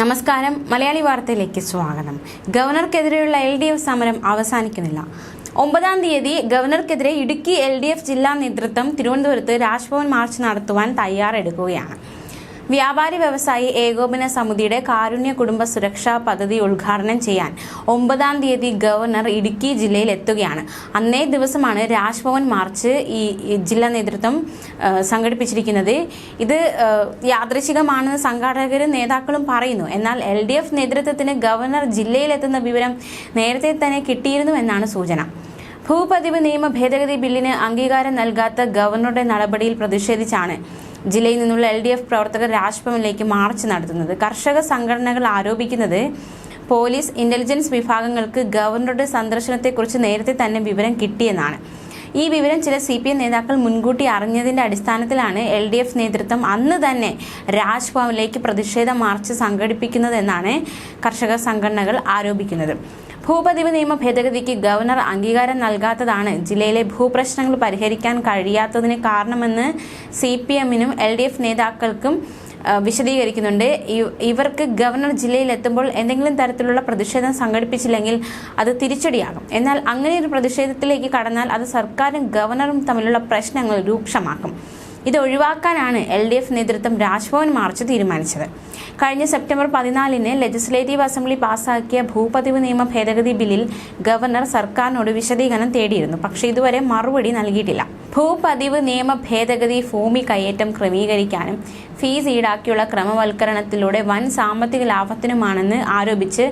നമസ്കാരം. മലയാളി വാർത്തയിലേക്ക് സ്വാഗതം. ഗവർണർക്കെതിരെയുള്ള എൽ ഡി എഫ് സമരം അവസാനിക്കുന്നില്ല. ഒമ്പതാം തീയതി ഗവർണർക്കെതിരെ ഇടുക്കി എൽ ഡി എഫ് ജില്ലാ നേതൃത്വം തിരുവനന്തപുരത്ത് രാജ്ഭവൻ മാർച്ച് നടത്തുവാൻ തയ്യാറെടുക്കുകയാണ്. വ്യാപാരി വ്യവസായി ഏകോപന സമിതിയുടെ കാരുണ്യ കുടുംബ സുരക്ഷാ പദ്ധതി ഉദ്ഘാടനം ചെയ്യാൻ ഒമ്പതാം തീയതി ഗവർണർ ഇടുക്കി ജില്ലയിൽ എത്തുകയാണ്. അന്നേ ദിവസമാണ് രാജ്ഭവൻ മാർച്ച് ഈ ജില്ലാ നേതൃത്വം സംഘടിപ്പിച്ചിരിക്കുന്നത്. ഇത് യാദൃശികമാണെന്ന് സംഘാടകരും നേതാക്കളും പറയുന്നു. എന്നാൽ എൽ ഡി എഫ് നേതൃത്വത്തിന് ഗവർണർ ജില്ലയിലെത്തുന്ന വിവരം നേരത്തെ തന്നെ കിട്ടിയിരുന്നു എന്നാണ് സൂചന. ഭൂപതിവ് നിയമ ഭേദഗതി ബില്ലിന് അംഗീകാരം നൽകാത്ത ഗവർണറുടെ നടപടിയിൽ പ്രതിഷേധിച്ചാണ് ജില്ലയിൽ നിന്നുള്ള എൽ ഡി എഫ് പ്രവർത്തകർ രാജ്ഭവനിലേക്ക് മാർച്ച് നടത്തുന്നത്. കർഷക സംഘടനകൾ ആരോപിക്കുന്നത് പോലീസ് ഇന്റലിജൻസ് വിഭാഗങ്ങൾക്ക് ഗവർണറുടെ സന്ദർശനത്തെക്കുറിച്ച് നേരത്തെ തന്നെ വിവരം കിട്ടിയെന്നാണ്. ഈ വിവരം ചില സി പി എം നേതാക്കൾ മുൻകൂട്ടി അറിഞ്ഞതിന്റെ അടിസ്ഥാനത്തിലാണ് എൽ ഡി എഫ് നേതൃത്വം അന്ന് തന്നെ രാജ്ഭവനിലേക്ക് പ്രതിഷേധ മാർച്ച് സംഘടിപ്പിക്കുന്നതെന്നാണ് കർഷക സംഘടനകൾ ആരോപിക്കുന്നത്. ഭൂപതിവ് നിയമ ഭേദഗതിക്ക് ഗവർണർ അംഗീകാരം നൽകാത്തതാണ് ജില്ലയിലെ ഭൂപ്രശ്നങ്ങൾ പരിഹരിക്കാൻ കഴിയാത്തതിന് കാരണമെന്ന് സി പി എമ്മിനും എൽ ഡി എഫ് നേതാക്കൾക്കും വിശദീകരിക്കുന്നുണ്ട് ഇവർക്ക് ഗവർണർ ജില്ലയിൽ എത്തുമ്പോൾ എന്തെങ്കിലും തരത്തിലുള്ള പ്രതിഷേധം സംഘടിപ്പിച്ചില്ലെങ്കിൽ അത് തിരിച്ചടിയാകും. എന്നാൽ അങ്ങനെ ഒരു പ്രതിഷേധത്തിലേക്ക് കടന്നാൽ അത് സർക്കാരും ഗവർണറും തമ്മിലുള്ള പ്രശ്നങ്ങൾ രൂക്ഷമാക്കും. ഇത് ഒഴിവാക്കാനാണ് എൽ ഡി എഫ് നേതൃത്വം രാജ്ഭവൻ മാർച്ച് തീരുമാനിച്ചത്. കഴിഞ്ഞ സെപ്റ്റംബർ പതിനാലിന് ലെജിസ്ലേറ്റീവ് അസംബ്ലി പാസാക്കിയ ഭൂപതിവ് നിയമ ഭേദഗതി ബില്ലിൽ ഗവർണർ സർക്കാരിനോട് വിശദീകരണം തേടിയിരുന്നു. പക്ഷേ ഇതുവരെ മറുപടി നൽകിയിട്ടില്ല. ഭൂപതിവ് നിയമ ഭേദഗതി ഭൂമി കയ്യേറ്റം ക്രമീകരിക്കാനും ഫീസ് ഈടാക്കിയുള്ള ക്രമവൽക്കരണത്തിലൂടെ വൻ സാമ്പത്തിക ലാഭത്തിനുമാണെന്ന് ആരോപിച്ച്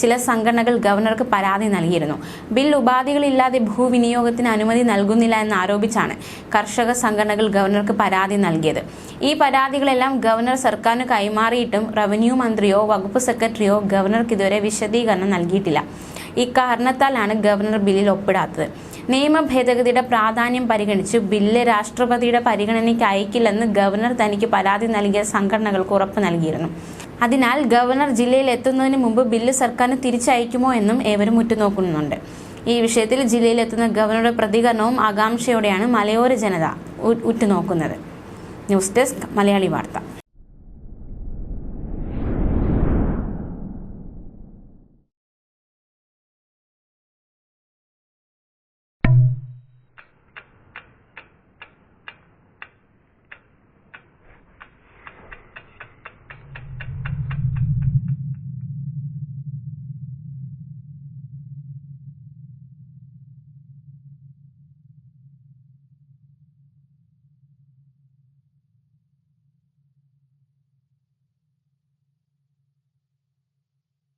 ചില സംഘടനകൾ ഗവർണർക്ക് പരാതി നൽകിയിരുന്നു. ബിൽ ഉപാധികളില്ലാതെ ഭൂവിനിയോഗത്തിന് അനുമതി നൽകുന്നില്ല എന്ന് ആരോപിച്ചാണ് കർഷക സംഘടനകൾ ഗവർണർക്ക് പരാതി നൽകിയത്. ഈ പരാതികളെല്ലാം ഗവർണർ സർക്കാരിന് കൈമാറിയിട്ടും റവന്യൂ മന്ത്രിയോ വകുപ്പ് സെക്രട്ടറിയോ ഗവർണർക്ക് ഇതുവരെ വിശദീകരണം നൽകിയിട്ടില്ല. ഇക്കാരണത്താലാണ് ഗവർണർ ബില്ലിൽ ഒപ്പിടാത്തത്. നിയമ ഭേദഗതിയുടെ പ്രാധാന്യം പരിഗണിച്ച് ബില്ല് രാഷ്ട്രപതിയുടെ പരിഗണനയ്ക്ക് അയക്കില്ലെന്ന് ഗവർണർ തനിക്ക് പരാതി നൽകിയ സംഘടനകൾക്ക് ഉറപ്പ് നൽകിയിരുന്നു. അതിനാൽ ഗവർണർ ജില്ലയിൽ എത്തുന്നതിന് മുമ്പ് ബില്ല് സർക്കാരിന് തിരിച്ചയക്കുമോ എന്നും ഏവരും ഉറ്റുനോക്കുന്നുണ്ട്. ഈ വിഷയത്തിൽ ജില്ലയിൽ എത്തുന്ന ഗവർണറുടെ പ്രതികരണവും ആകാംക്ഷയോടെയാണ് മലയോര ജനത ഉറ്റുനോക്കുന്നത്. ന്യൂസ് ഡെസ്ക് മലയാളി വാർത്ത.